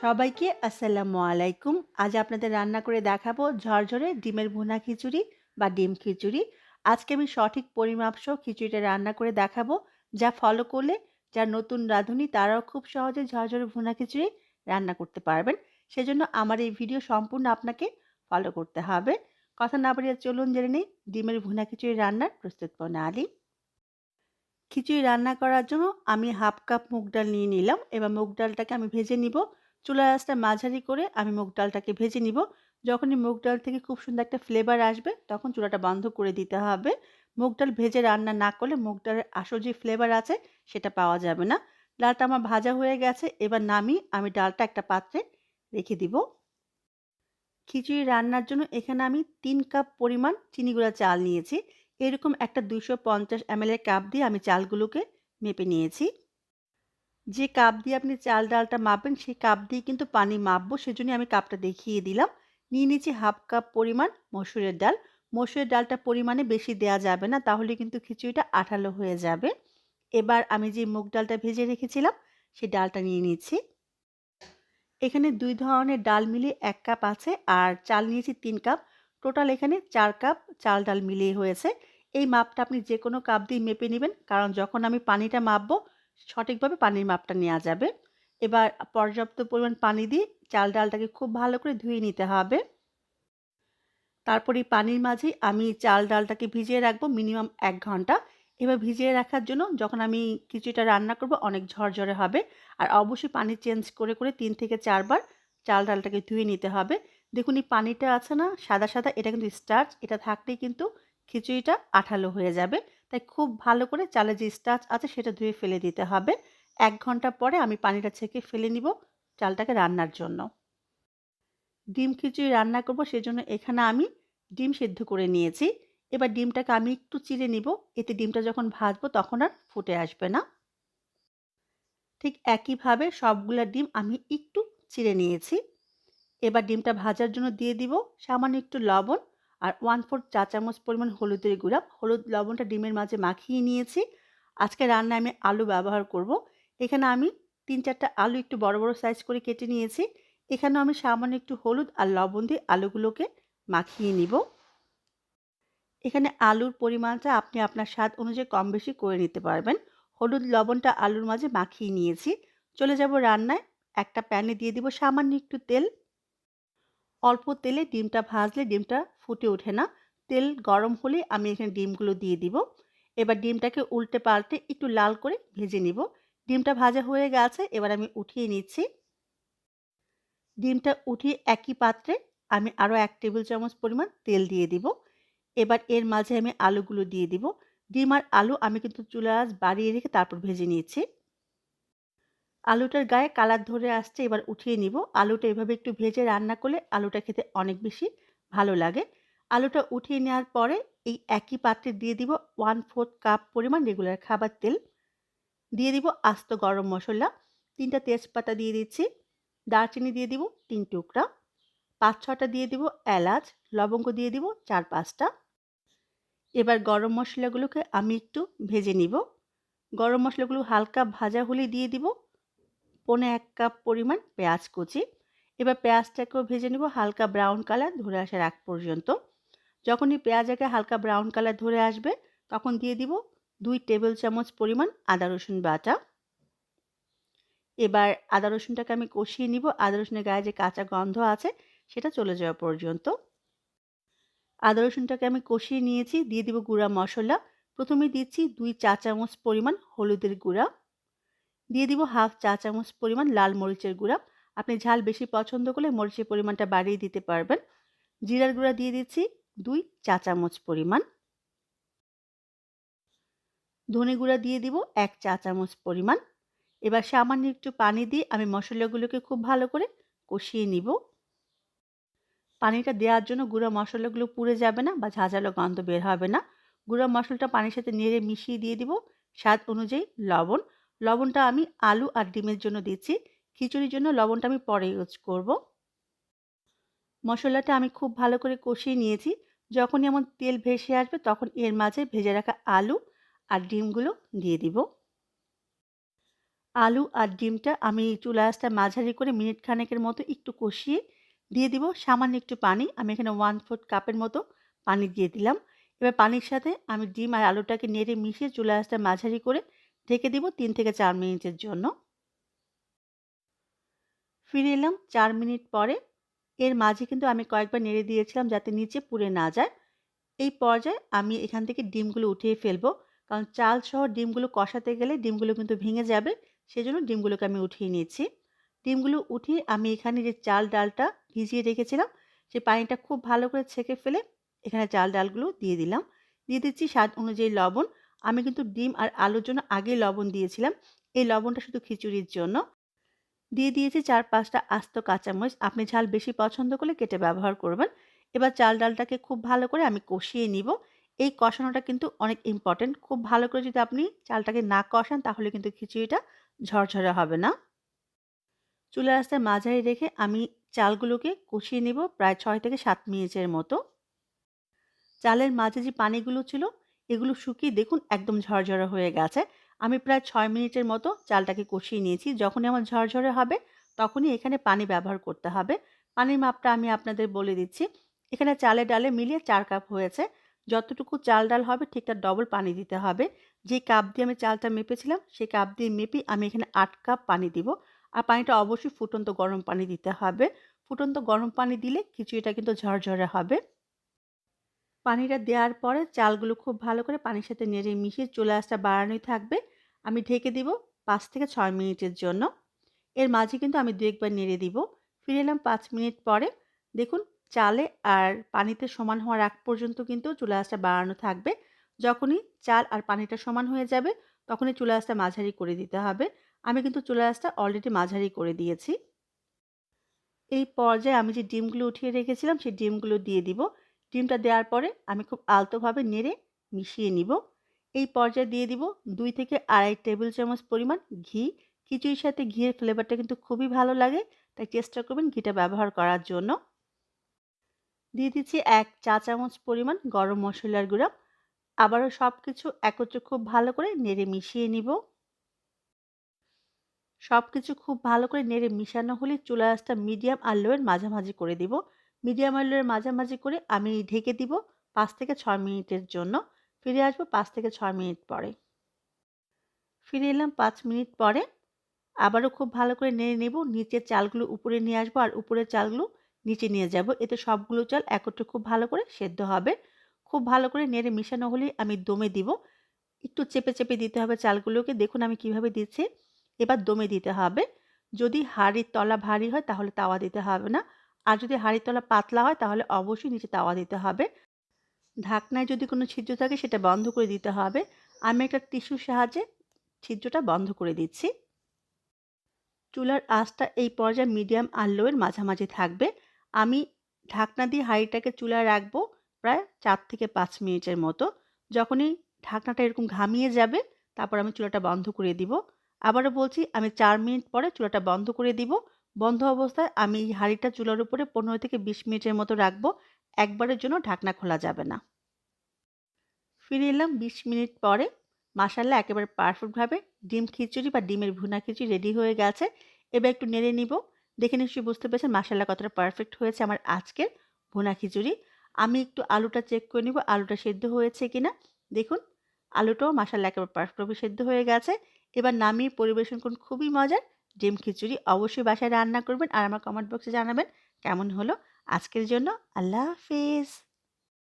সবাইকে আসসালামু আলাইকুম। আজ আপনাদের রান্না করে দেখাবো ঝরঝরে ডিমের ভুনা খিচুড়ি বা ডিম খিচুড়ি। আজকে আমি সঠিক পরিমাপ সহ খিচুড়িটা রান্না করে দেখাবো, যা ফলো করলে যারা নতুন রাঁধুনি তারাও খুব সহজে ঝরঝরে ভুনা খিচুড়ি রান্না করতে পারবেন। সেজন্য আমার এই ভিডিও সম্পূর্ণ আপনাকে ফলো করতে হবে। কথা না বাড়িয়ে চলুন জেনে নিই ডিমের ভুনা খিচুড়ি রান্নার প্রস্তুত প্রণালী। খিচুড়ি রান্না করার জন্য আমি হাফ কাপ মুগ ডাল নিয়ে নিলাম। এবার মুগ ডালটাকে আমি ভেজে নিব। চুলা আঁচটা মাঝারি করে আমি মুগ ডালটাকে ভেজে নিব। যখনই মুগ ডাল থেকে খুব সুন্দর একটা ফ্লেভার আসবে, তখন চুলাটা বন্ধ করে দিতে হবে। মুগ ডাল ভেজে রান্না না করলে মুগ ডালের আসল যে ফ্লেভার আছে, সেটা পাওয়া যাবে না। ডালটা আমার ভাজা হয়ে গেছে, এবার নামি আমি ডালটা একটা পাত্রে রেখে দিব। খিচুড়ি রান্নার জন্য এখানে আমি তিন কাপ পরিমাণ চিনি গুঁড়া চাল নিয়েছি। এরকম একটা দুশো পঞ্চাশ এমএলের কাপ দিয়ে আমি চালগুলোকে মেপে নিয়েছি। যে কাপ দিয়ে আপনি চাল ডালটা মাপবেন সেই কাপ দিয়ে কিন্তু পানি মাপবো। সেজন্য আমি কাপটা দেখিয়ে দিলাম। নিয়ে নিচ্ছি হাফ কাপ পরিমাণ মসুরের ডাল। মসুরের ডালটা পরিমাণে বেশি দেওয়া যাবে না, তাহলে কিন্তু খিচুড়িটা আঠালো হয়ে যাবে। এবার আমি যে মুগ ডালটা ভেজে রেখেছিলাম সেই ডালটা নিয়ে নিচ্ছি। এখানে দুই ধরনের ডাল মিলিয়ে এক কাপ আছে, আর চাল নিয়েছি তিন কাপ। টোটাল এখানে চার কাপ চাল ডাল মিলিয়ে হয়েছে। এই মাপটা আপনি যে কোনো কাপ দিয়ে মেপে নেবেন, কারণ যখন আমি পানিটা মাপবো সঠিকভাবে পানির মাপটা নেওয়া যাবে। এবার পর্যাপ্ত পরিমাণ পানি দিয়ে চাল ডালটাকে খুব ভালো করে ধুয়ে নিতে হবে। তারপরে পানির মাঝে আমি চাল ডালটাকে ভিজিয়ে রাখব মিনিমাম এক ঘণ্টা। এবার ভিজিয়ে রাখার জন্য যখন আমি কিছুটা রান্না করব অনেক ঝরঝরে হবে। আর অবশ্যই পানি চেঞ্জ করে করে তিন থেকে চারবার চাল ডালটাকে ধুয়ে নিতে হবে। দেখুন এই পানিটা আছে না, সাদা সাদা, এটা কিন্তু স্টার্চ, এটা থাকলেই কিন্তু খিচুড়িটা আঠালো হয়ে যাবে। তাই খুব ভালো করে চালে যে স্টাচ আছে সেটা ধুয়ে ফেলে দিতে হবে। এক ঘণ্টা পরে আমি পানিটা ছেঁকে ফেলে নিব চালটাকে রান্নার জন্য। ডিম খিচুড়ি রান্না করব সেজন্য এখানে আমি ডিম সেদ্ধ করে নিয়েছি। এবার ডিমটাকে আমি একটু চিড়ে নিব, এতে ডিমটা যখন ভাজবো তখন আর ফুটে আসবে না। ঠিক একইভাবে সবগুলা ডিম আমি একটু চিড়ে নিয়েছি। এবার ডিমটা ভাজার জন্য দিয়ে দিব সামান্য একটু লবণ আর ওয়ান ফোর্থ চা চামচ পরিমাণ হলুদের গুঁড়া। হলুদ, লবণটা ডিমের মাঝে মাখিয়ে নিয়েছি। আজকে রান্নায় আমি আলু ব্যবহার করব। এখানে আমি তিন চারটা আলু একটু বড় বড় সাইজ করে কেটে নিয়েছি। এখানেও আমি সামান্য একটু হলুদ আর লবণ দিয়ে আলুগুলোকে মাখিয়ে নিব। এখানে আলুর পরিমাণটা আপনি আপনার স্বাদ অনুযায়ী কম বেশি করে নিতে পারবেন। হলুদ, লবণটা আলুর মাঝে মাখিয়ে নিয়েছি। চলে যাব রান্নায়। একটা প্যানে দিয়ে দিব সামান্য একটু তেল। অল্প তেলে ডিমটা ভাজলে ডিমটা ফুটে ওঠে না। তেল গরম হলে আমি এখানে ডিমগুলো দিয়ে দিব। এবার ডিমটাকে উল্টে পাল্টে একটু লাল করে ভেজে নিব। ডিমটা ভাজা হয়ে গেছে, এবার আমি উঠিয়ে নিচ্ছি। ডিমটা উঠিয়ে একই পাত্রে আমি আরও এক টেবিল চামচ পরিমাণ তেল দিয়ে দিব। এবার এর মাঝে আমি আলুগুলো দিয়ে দিব। ডিম আর আলু আমি কিন্তু চুলা বাড়িয়ে রেখে তারপর ভেজে নিয়েছি আলুটার গায়ে কালার ধরে আসছে, এবার উঠিয়ে নিব। আলুটা এভাবে একটু ভেজে রান্না করলে আলুটা খেতে অনেক বেশি ভালো লাগে। আলুটা উঠিয়ে নেওয়ার পরে এই একই পাত্রে দিয়ে দিব ওয়ান ফোর্থ কাপ পরিমাণ রেগুলার খাবার তেল। দিয়ে দিব আস্ত গরম মশলা। তিনটা তেজপাতা দিয়ে দিচ্ছি। দারচিনি দিয়ে দিব তিন টুকরা। পাঁচ ছটা দিয়ে দিব এলাচ। লবঙ্গ দিয়ে দিব চার পাঁচটা। এবার গরম মশলাগুলোকে আমি একটু ভেজে নিব। গরম মশলাগুলো হালকা ভাজা হলে দিয়ে দিব। পনে এক কাপ পরিমাণ পেঁয়াজ কুচি। এবার পেঁয়াজটাকেও ভেজে নেব হালকা ব্রাউন কালার ধরে আসার আগ পর্যন্ত। যখনই পেঁয়াজটাকে হালকা ব্রাউন কালার ধরে আসবে, তখন দিয়ে দিব দুই টেবিল চামচ পরিমাণ আদা, রসুন বাটা। এবার আদা, রসুনটাকে আমি কষিয়ে নিব। আদা, রসুনের গায়ে যে কাঁচা গন্ধ আছে, সেটা চলে যাওয়া পর্যন্ত। আদা, রসুনটাকে আমি কষিয়ে নিয়েছি। দিয়ে দিব গুঁড়া মশলা। প্রথমে দিচ্ছি দুই চা চামচ পরিমাণ হলুদের গুঁড়া। দিয়ে দিব হাফ চা চামচ পরিমাণ লাল মরিচের গুঁড়া। আপনি ঝাল বেশি পছন্দ করলে মরিচের পরিমাণটা বাড়িয়ে দিতে পারবেন। জিরার গুঁড়া দিয়ে দিচ্ছি দুই চা চামচ পরিমাণ। ধনে গুঁড়া দিয়ে দিব এক চা চামচ পরিমাণ। এবার সামান্য একটু পানি দিয়ে আমি মশলাগুলোকে খুব ভালো করে কষিয়ে নিব। পানিটা দেওয়ার জন্য গুঁড়া মশলাগুলো পুড়ে যাবে না বা ঝাঁঝালো গন্ধ বের হবে না। গুঁড়া মশলাটা পানির সাথে নেড়ে মিশিয়ে দিয়ে দিব। স্বাদ অনুযায়ী লবণ। লবণটা আমি আলু আর ডিমের জন্য দিচ্ছি খিচুড়ির জন্য লবণটা আমি পরে ইউজ করব। মশলাটা আমি খুব ভালো করে কষিয়ে নিয়েছি। যখনই এমন তেল ভেসে আসবে তখন এর মাঝে ভেজে রাখা আলু আর ডিমগুলো দিয়ে দিব। আলু আর ডিমটা আমি চুলা মাঝারি করে মিনিট খানেকের মতো একটু কষিয়ে দিয়ে দিব। সামান্য একটু পানি, আমি এখানে ওয়ান ফোর্থ কাপের মতো পানি দিয়ে দিলাম। এবার পানির সাথে আমি ডিম আর আলুটাকে নেড়ে মিশিয়ে চুলা মাঝারি করে ঢেকে দিব তিন থেকে চার মিনিটের জন্য। ফিরে এলাম চার মিনিট পরে। এর মাঝে কিন্তু আমি কয়েকবার নেড়ে দিয়েছিলাম যাতে নিচে পুড়ে না যায়। এই পর্যায়ে আমি এখান থেকে ডিমগুলো উঠিয়ে ফেলব। কারণ চাল সহ ডিমগুলো কষাতে গেলে ডিমগুলো কিন্তু ভেঙে যাবে। সেজন্য ডিমগুলোকে আমি উঠিয়ে নিয়েছি ডিমগুলো উঠিয়ে আমি এখানে যে চাল ডালটা ভিজিয়ে রেখেছিলাম, সেই পানিটা খুব ভালো করে ছেঁকে ফেলে এখানে চাল ডালগুলো দিয়ে দিলাম। দিয়ে দিচ্ছি স্বাদ অনুযায়ী লবণ। আমি কিন্তু ডিম আর আলুর জন্য আগেই লবণ দিয়েছিলাম। এই লবণটা শুধু খিচুড়ির জন্য। দিয়ে দিয়েছি চার পাঁচটা আস্ত কাঁচামরিচ। আপনি ঝাল বেশি পছন্দ করলে কেটে ব্যবহার করবেন। এবার চাল ডালটাকে খুব ভালো করে আমি কষিয়ে নিব। এই কষানোটা কিন্তু অনেক ইম্পর্টেন্ট খুব ভালো করে যদি আপনি চালটাকে না কষান, তাহলে কিন্তু খিচুড়িটা ঝরঝরে হবে না। চুলা রাস্তায় মাঝারি রেখে আমি চালগুলোকে কষিয়ে নিব প্রায় ছয় থেকে সাত মিনিটের মতো। চালের মাঝে যে পানিগুলো ছিল এগুলো শুকিয়ে দেখুন একদম ঝরঝরে হয়ে গেছে। আমি প্রায় ছয় মিনিটের মতো চালটাকে কষিয়ে নিয়েছি। যখনই আমার ঝরঝরে হবে তখনই এখানে পানি ব্যবহার করতে হবে। পানির মাপটা আমি আপনাদের বলে দিচ্ছি। এখানে চালে ডালে মিলিয়ে চার কাপ হয়েছে। যতটুকু চাল ডাল হবে ঠিক তার ডবল পানি দিতে হবে। যে কাপ দিয়ে আমি চালটা মেপেছিলাম সেই কাপ দিয়ে মেপে আমি এখানে আট কাপ পানি দিব। আর পানিটা অবশ্যই ফুটন্ত গরম পানি দিতে হবে। ফুটন্ত গরম পানি দিলে খিচুড়িটা কিন্তু ঝরঝরে হবে। পানিটা দেওয়ার পরে চালগুলো খুব ভালো করে পানির সাথে নেড়ে মিশিয়ে চলে আসটা বাড়ানোই থাকবে। আমি ঢেকে দিব পাঁচ থেকে ছয় মিনিটের জন্য। এর মাঝে কিন্তু আমি দু একবার নেড়ে দিব। ফিরে এলাম পাঁচ মিনিট পরে। দেখুন, চালে আর পানিতে সমান হওয়ার আগ পর্যন্ত কিন্তু চুলা আঁচটা বাড়ানো থাকবে। যখনই চাল আর পানিটা সমান হয়ে যাবে, তখনই চুলা আঁচটা মাঝারি করে দিতে হবে। আমি কিন্তু চুলা আঁচটা অলরেডি মাঝারি করে দিয়েছি। এই পর্যায়ে আমি যে ডিমগুলো উঠিয়ে রেখেছিলাম, সেই ডিমগুলো দিয়ে দিব। ডিমটা দেওয়ার পরে আমি খুব আলতোভাবে নেড়ে মিশিয়ে নিব। এই পর্যায়ে দিয়ে দিব দুই থেকে আড়াই টেবিল চামচ পরিমাণ ঘি। খিচুড়ির সাথে ঘিয়ের ফ্লেভারটা কিন্তু খুবই ভালো লাগে, তাই চেষ্টা করবেন ঘিটা ব্যবহার করার জন্য। দিয়ে দিচ্ছি এক চা চামচ পরিমাণ গরম মশলার গুঁড়া। আবারও সব কিছু একত্রে খুব ভালো করে নেড়ে মিশিয়ে নিব। সব কিছু খুব ভালো করে নেড়ে মিশানো হলে চুলা আঁচটা মিডিয়াম আর লোয়ের মাঝামাঝি করে দিব। মিডিয়াম লোয়ের মাঝামাঝি করে আমি ঢেকে দিব পাঁচ থেকে ছয় মিনিটের জন্য। ফিরে আসব পাঁচ থেকে ছয় মিনিট পরে। ফিরে এলাম পাঁচ মিনিট পরে। আবারও খুব ভালো করে নেড়ে নেব, নিচের চালগুলো উপরে নিয়ে আসব আর উপরের চালগুলো নিচে নিয়ে যাব। এতে সবগুলো চাল একত্রে খুব ভালো করে সেদ্ধ হবে। খুব ভালো করে নেড়ে মিশানো হলে আমি দমে দিব। একটু চেপে চেপে দিতে হবে চালগুলোকে। দেখুন আমি কীভাবে দিচ্ছি। এবার দমে দিতে হবে। যদি হাড়ির তলা ভারী হয় তাহলে তাওয়া দিতে হবে না। আর যদি হাড়ির তলা পাতলা হয়, তাহলে অবশ্যই নিচে তাওয়া দিতে হবে। ঢাকনায় যদি কোনো ছিদ্র থাকে, সেটা বন্ধ করে দিতে হবে। আমি একটা টিস্যুর সাহায্যে ছিদ্রটা বন্ধ করে দিচ্ছি। চুলার আঁচটা এই পর্যায়ে মিডিয়াম আর লোয়ের মাঝামাঝি থাকবে। আমি ঢাকনা দিয়ে হাঁড়িটাকে চুলায় রাখব প্রায় চার থেকে পাঁচ মিনিটের মতো। যখনই ঢাকনাটা এরকম ঘামিয়ে যাবে, তারপর আমি চুলাটা বন্ধ করে দিব। আবারও বলছি, আমি চার মিনিট পরে চুলাটা বন্ধ করে দিব। বন্ধ অবস্থায় আমি এই হাঁড়িটা চুলার উপরে পনেরো থেকে বিশ মিনিটের মতো রাখব। একবারের জন্য ঢাকনা খোলা যাবে না। ফিরে এলাম বিশ মিনিট পরে। মাসাল্লা একেবারে পারফেক্টভাবে ডিম খিচুড়ি বা ডিমের ভুনা খিচুড়ি রেডি হয়ে গেছে। এবার একটু নেড়ে নিব। দেখে নিশ্চয়ই বুঝতে পেরেছেন মাসাল্লা কতটা পারফেক্ট হয়েছে আমার আজকের ভুনা খিচুড়ি। আমি একটু আলুটা চেক করে নিব, আলুটা সেদ্ধ হয়েছে কিনা। দেখুন, আলুটাও মাসাল্লা একেবারে পারফেক্টভাবে সেদ্ধ হয়ে গেছে। এবার নামিয়ে পরিবেশন করুন, খুবই মজার। ডিম খিচুড়ি অবশ্যই বাসায় রান্না করবেন আর আমার কমেন্ট বক্সে জানাবেন কেমন হলো আজকের জন্য। আল্লাহ হাফিজ।